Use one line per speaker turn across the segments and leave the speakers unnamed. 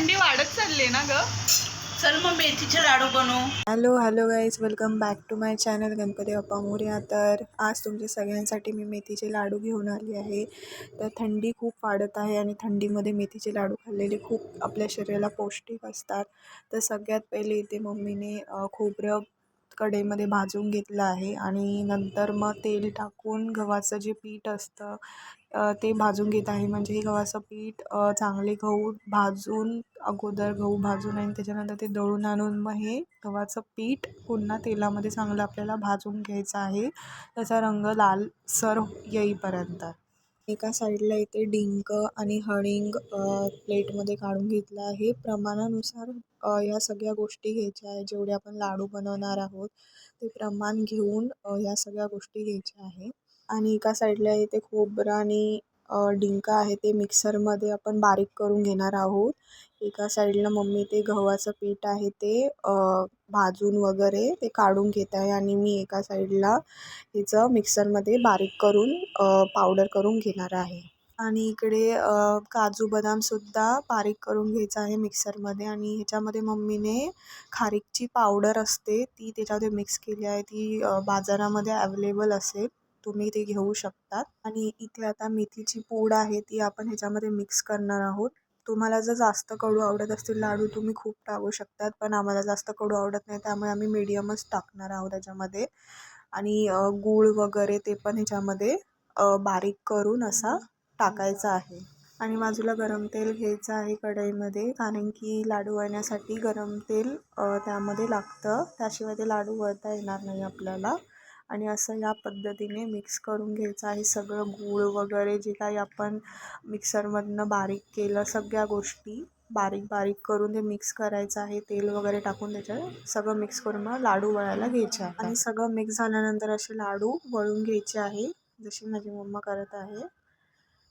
थंडी वाढत चालली आहे ना ग?
चल मग मेथीचे लाडू बनवू.
Hello hello guys welcome back to my channel Ganpati Bappa Morya तर आज तुमच्या सगळ्यांसाठी मी मेथीचे लाडू घेऊन आली आहे. तर थंडी खूप वाढत आहे आणि थंडीमध्ये मेथीचे लाडू खाल्लेले खूप आपल्या शरीराला पौष्टिक असतात. तर सगळ्यात पहिले इथे मम्मीने खोबरं कढईमध्ये भाजून घेतलं आहे आणि नंतर मग तेल टाकून गव्हाचं जे पीठ असतं ते भाजून घेत आहे. म्हणजे हे गव्हाचं पीठ चांगले गहू भाजून अगोदर गहू भाजून आणि त्याच्यानंतर ते दळून आणून मग हे गव्हाचं पीठ पुन्हा तेलामध्ये चांगलं आपल्याला भाजून घ्यायचं आहे. त्याचा रंग लालसर येईपर्यंत. एका साईडला इथे डिंक आणि हळिंग अ, प्लेटमध्ये काढून घेतलं आहे. प्रमाणानुसार अ, या सगळ्या गोष्टी घ्यायच्या आहे जेवढे आपण लाडू बनवणार आहोत ते प्रमाण घेऊन अ, या सगळ्या गोष्टी घ्यायच्या आहे. आणि एका साईडला इथे खोबरं आणि डिंक आहे ते मिक्सरमध्ये आपण बारीक करून घेणार आहोत. एका साईडला मम्मी ते गव्हाचं पीठ आहे ते भाजून वगैरे ते काढून घेत आहे आणि मी एका साईडला हिचं मिक्सरमध्ये बारीक करून पावडर करून घेणार आहे. आणि इकडे काजू बदामसुद्धा बारीक करून घ्यायचं आहे मिक्सरमध्ये आणि ह्याच्यामध्ये मम्मीने खारीकची पावडर असते ती त्याच्यामध्ये मिक्स केली आहे. ती बाजारामध्ये ॲवेलेबल असेल. तुम्ही ते घेऊ शकतात. आणि इथे आता मेथीची पूड आहे ती आपण ह्याच्यामध्ये मिक्स करणार आहोत. तुम्हाला जर जास्त कडू आवडत असतील लाडू तुम्ही खूप टाकू शकतात पण आम्हाला जास्त कडू आवडत नाही त्यामुळे आम्ही मीडियमच टाकणार आहोत त्याच्यामध्ये आणि गूळ वगैरे ते पण ह्याच्यामध्ये बारीक करून असा टाकायचा आहे. आणि बाजूला गरम तेल घ्यायचं आहे कढईमध्ये कारण की लाडू वळण्यासाठी गरम तेल त्यामध्ये लागतं. त्याशिवाय ते लाडू वळता येणार नाही आपल्याला. आणि असं या पद्धतीने मिक्स करून घ्यायचं आहे. सगळं गूळ वगैरे जे काही आपण मिक्सरमधनं बारीक केलं सगळ्या गोष्टी बारीक बारीक करून ते मिक्स करायचं आहे. तेल वगैरे टाकून त्याच्यात सगळं मिक्स करून मग लाडू वळायला घ्यायचे आहे आणि सगळं मिक्स झाल्यानंतर असे लाडू वळून घ्यायचे आहे जशी माझी मम्मा करत आहे.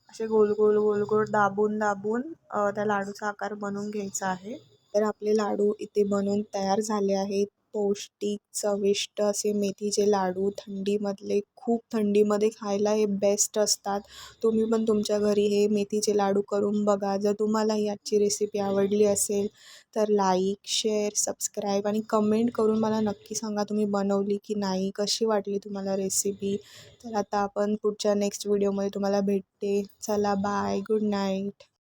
असे गोल गोल गोल गोल दाबून दाबून त्या लाडूचा आकार बनवून घ्यायचा आहे. तर आपले लाडू इथे बनवून तयार झाले आहेत. पौष्टिक चविष्ट असे मेथीचे लाडू थंडीमधले खूप थंडीमध्ये खायला हे बेस्ट असतात. तुम्ही पण तुमच्या घरी हे मेथीचे लाडू करून बघा. जर तुम्हाला ही आजची रेसिपी आवडली असेल तर लाईक शेअर सबस्क्राईब आणि कमेंट करून मला नक्की सांगा तुम्ही बनवली की नाही कशी वाटली तुम्हाला रेसिपी तर आता आपण पुढच्या नेक्स्ट व्हिडिओमध्ये तुम्हाला भेटते. चला बाय गुड नाईट